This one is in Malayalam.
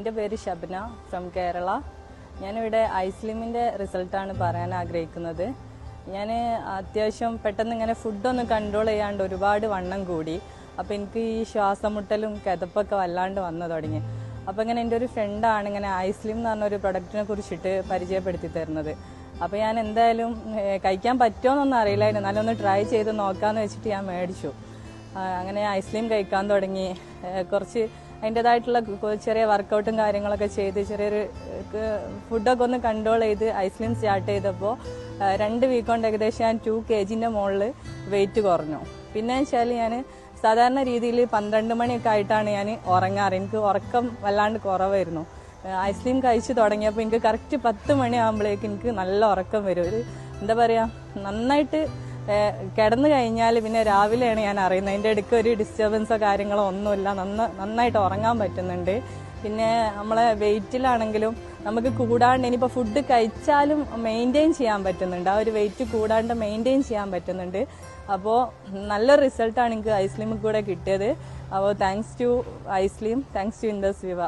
എന്റെ പേര് ഷബ്ന ഫ്രം കേരള. ഞാനിവിടെ ഐസ്ലിമിന്റെ റിസൾട്ടാണ് പറയാൻ ആഗ്രഹിക്കുന്നത്. ഞാൻ അത്യാവശ്യം പെട്ടെന്ന് ഇങ്ങനെ ഫുഡൊന്നും കൺട്രോൾ ചെയ്യാണ്ട് ഒരുപാട് വണ്ണം കൂടി. അപ്പോൾ എനിക്ക് ഈ ശ്വാസം മുട്ടലും കിതപ്പൊക്കെ വല്ലാണ്ട് വന്നു തുടങ്ങി. അപ്പോൾ ഇങ്ങനെ എന്റെ ഒരു ഫ്രണ്ടാണ് ഇങ്ങനെ ഐസ്ലിം എന്ന് പറഞ്ഞ ഒരു പ്രൊഡക്റ്റിനെ കുറിച്ചിട്ട് പരിചയപ്പെടുത്തി തരുന്നത്. അപ്പോൾ ഞാൻ എന്തായാലും കഴിക്കാൻ പറ്റുമോന്നൊന്നും അറിയില്ലായിരുന്നു. ഒന്ന് ട്രൈ ചെയ്ത് നോക്കാമെന്ന് വെച്ചിട്ട് ഞാൻ മേടിച്ചു. അങ്ങനെ ഐസ്ലിം കഴിക്കാൻ തുടങ്ങി. കുറച്ച് അതിന്റെതായിട്ടുള്ള ചെറിയ വർക്കൗട്ടും കാര്യങ്ങളൊക്കെ ചെയ്ത് ചെറിയൊരു ഫുഡൊക്കെ ഒന്ന് കൺട്രോൾ ചെയ്ത് ഐസ്ക്രീം സ്റ്റാർട്ട് ചെയ്തപ്പോൾ രണ്ട് വീക്ക് കൊണ്ട് ഏകദേശം ഞാൻ ടു കെ ജിന്റെ മുകളിൽ വെയിറ്റ് കുറഞ്ഞു. പിന്നെ വെച്ചാൽ ഞാൻ സാധാരണ രീതിയിൽ പന്ത്രണ്ട് മണിയൊക്കെ ആയിട്ടാണ് ഞാൻ ഉറങ്ങാറ്. എനിക്ക് ഉറക്കം വല്ലാണ്ട് കുറവായിരുന്നു. ഐസ്ക്രീം കഴിച്ച് തുടങ്ങിയപ്പോൾ എനിക്ക് കറക്റ്റ് പത്ത് മണിയാകുമ്പോഴേക്ക് എനിക്ക് നല്ല ഉറക്കം വരും. ഒരു എന്താ പറയുക നന്നായിട്ട് കിടന്നു കഴിഞ്ഞാൽ പിന്നെ രാവിലെയാണ് ഞാൻ അറിയുന്നത്. അതിന്റെ ഇടയ്ക്ക് ഒരു ഡിസ്റ്റർബൻസോ കാര്യങ്ങളോ ഒന്നുമില്ല. നന്ന നന്നായിട്ട് ഉറങ്ങാൻ പറ്റുന്നുണ്ട്. പിന്നെ നമ്മളെ വെയിറ്റിലാണെങ്കിലും നമുക്ക് കൂടാണ്ട് ഇനിയിപ്പോൾ ഫുഡ് കഴിച്ചാലും മെയിന്റെയിൻ ചെയ്യാൻ പറ്റുന്നുണ്ട്. ആ ഒരു വെയിറ്റ് കൂടാണ്ട് മെയിന്റെയിൻ ചെയ്യാൻ പറ്റുന്നുണ്ട്. അപ്പോൾ നല്ലൊരു റിസൾട്ടാണ് എനിക്ക് ഐസ്ലിമിൽ കൂടെ കിട്ടിയത്. അപ്പോൾ താങ്ക്സ് ടു ഐസ്ലിം താങ്ക്സ് ടു ഇൻഡസ് വിവ